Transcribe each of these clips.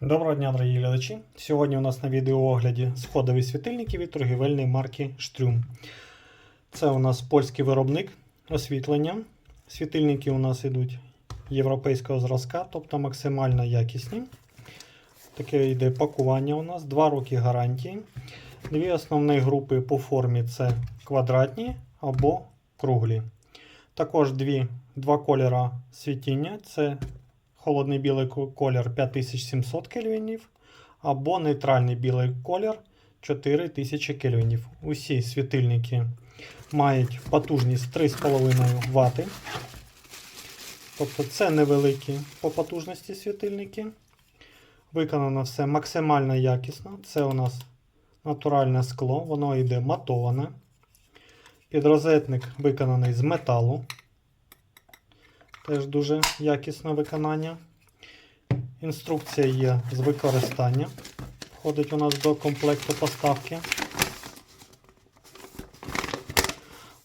Доброго дня, дорогі глядачі! Сьогодні у нас на відеоогляді сходові світильники від торгівельної марки Штрюм. Це у нас польський виробник освітлення. Світильники у нас йдуть європейського зразка, тобто максимально якісні. Таке йде пакування у нас, 2 роки гарантії. Дві основні групи по формі це квадратні або круглі. Також дві, два кольори світіння. Це холодний білий колір 5700 кельвінів або нейтральний білий колір 4000 кельвінів. Усі світильники мають потужність 3,5 Вт. Тобто це невеликі по потужності світильники. Виконано все максимально якісно. Це у нас натуральне скло, воно йде матоване. Підрозетник виконаний з металу. Теж дуже якісне виконання. Інструкція є з використання. Входить у нас до комплекту поставки.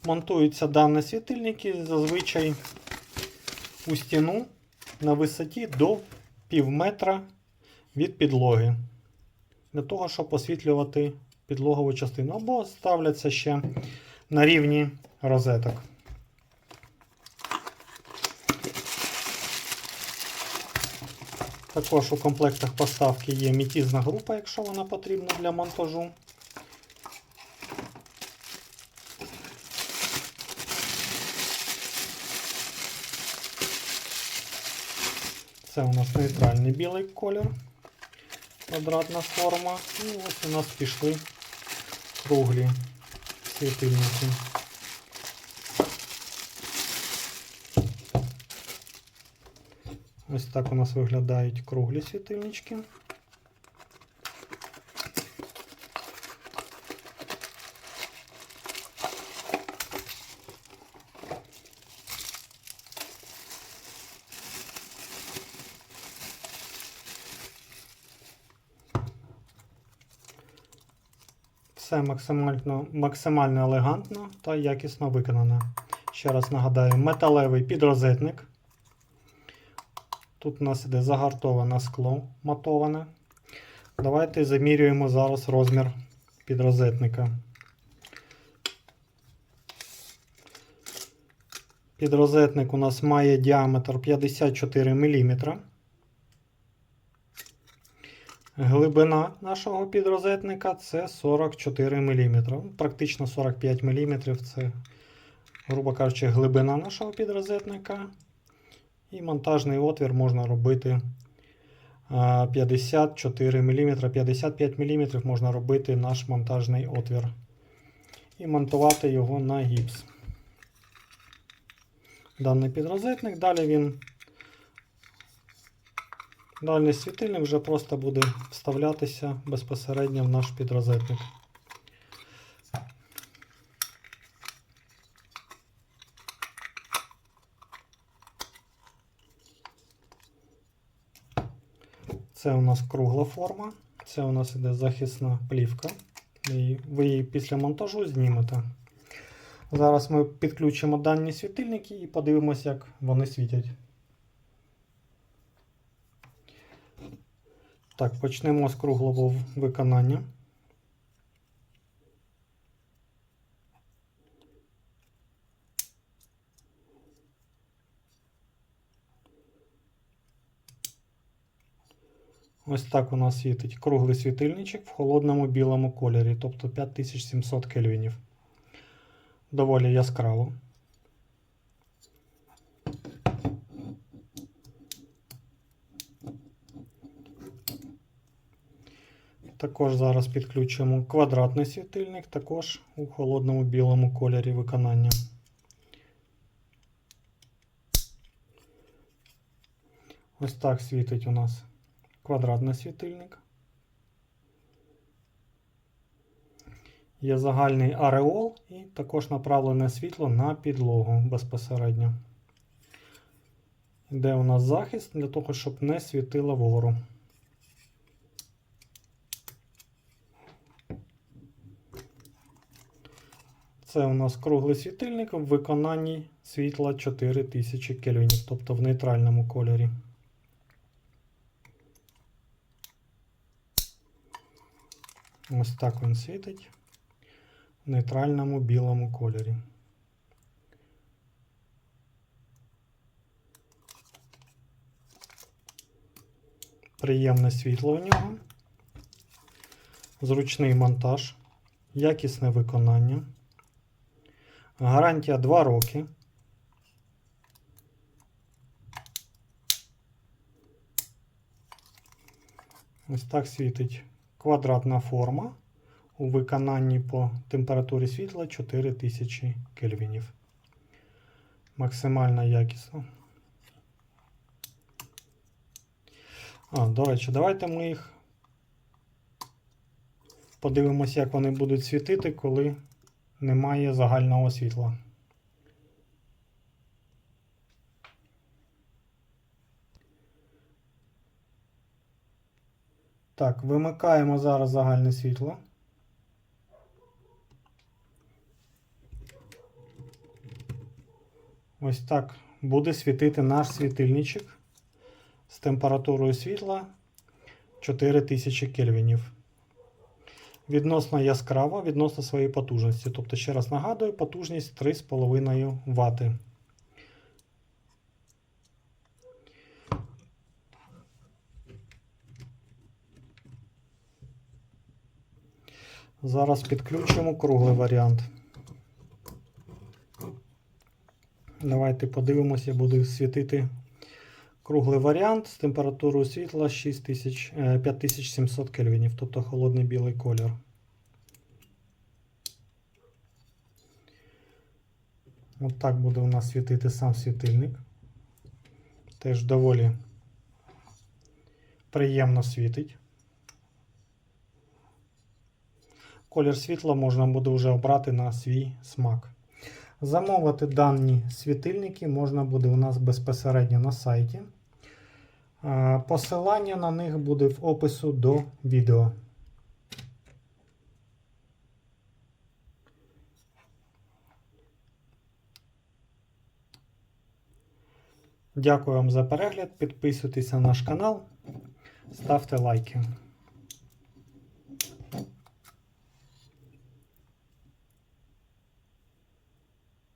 Монтуються дані світильники зазвичай у стіну на висоті до пів метра від підлоги. Для того, щоб освітлювати підлогову частину. Або ставляться ще на рівні розеток. Також у комплектах поставки є мітізна група, якщо вона потрібна для монтажу. Це у нас нейтральний білий колір, квадратна форма. І ось у нас пішли круглі світильники. Ось так у нас виглядають круглі світильнички. Все максимально, максимально елегантно та якісно виконано. Ще раз нагадаю, металевий підрозетник. Тут у нас іде загартоване скло матоване. Давайте замірюємо зараз розмір підрозетника. Підрозетник у нас має діаметр 54 мм. Глибина нашого підрозетника це 44 мм. Практично 45 мм це, грубо кажучи, глибина нашого підрозетника. І монтажний отвір можна робити 54 мм, 55 мм можна робити наш монтажний отвір. І монтувати його на гіпс. Даний підрозетник. Далі він. Дальний світильник вже просто буде вставлятися безпосередньо в наш підрозетник. Це у нас кругла форма, це у нас іде захисна плівка. І ви її після монтажу знімете. Зараз ми підключимо дані світильники і подивимося, як вони світять. Так, почнемо з круглого виконання. Ось так у нас світить круглий світильничок в холодному білому кольорі, тобто 5700 кельвінів. Доволі яскраво. Також зараз підключимо квадратний світильник, також у холодному білому кольорі виконання. Ось так світить у нас квадратний світильник. Є загальний ареол і також направлене світло на підлогу безпосередньо. Де у нас захист для того, щоб не світило вгору. Це у нас круглий світильник в виконанні світла 4000 кельвінів, тобто в нейтральному кольорі. Ось так він світить в нейтральному білому кольорі. Приємне світло в нього, зручний монтаж, якісне виконання. Гарантія 2 роки. Ось так світить квадратна форма у виконанні по температурі світла 4000 кельвінів. Максимально якісно. А, до речі, давайте ми їх подивимося, як вони будуть світити, коли немає загального світла. Так, вимикаємо зараз загальне світло. Ось так буде світити наш світильничок з температурою світла 4000 кельвінів. Відносно яскраво, відносно своєї потужності. Тобто, ще раз нагадую, потужність 3,5 Вт. Зараз підключимо круглий варіант. Давайте подивимося, буду світити круглий варіант з температурою світла 6000, е, 5700 кельвінів, тобто холодний білий колір. От так буде у нас світити сам світильник. Теж доволі приємно світить. Колір світла можна буде вже обрати на свій смак. Замовити дані світильники можна буде у нас безпосередньо на сайті. Посилання на них буде в опису до відео. Дякую вам за перегляд. Підписуйтесь на наш канал, ставте лайки.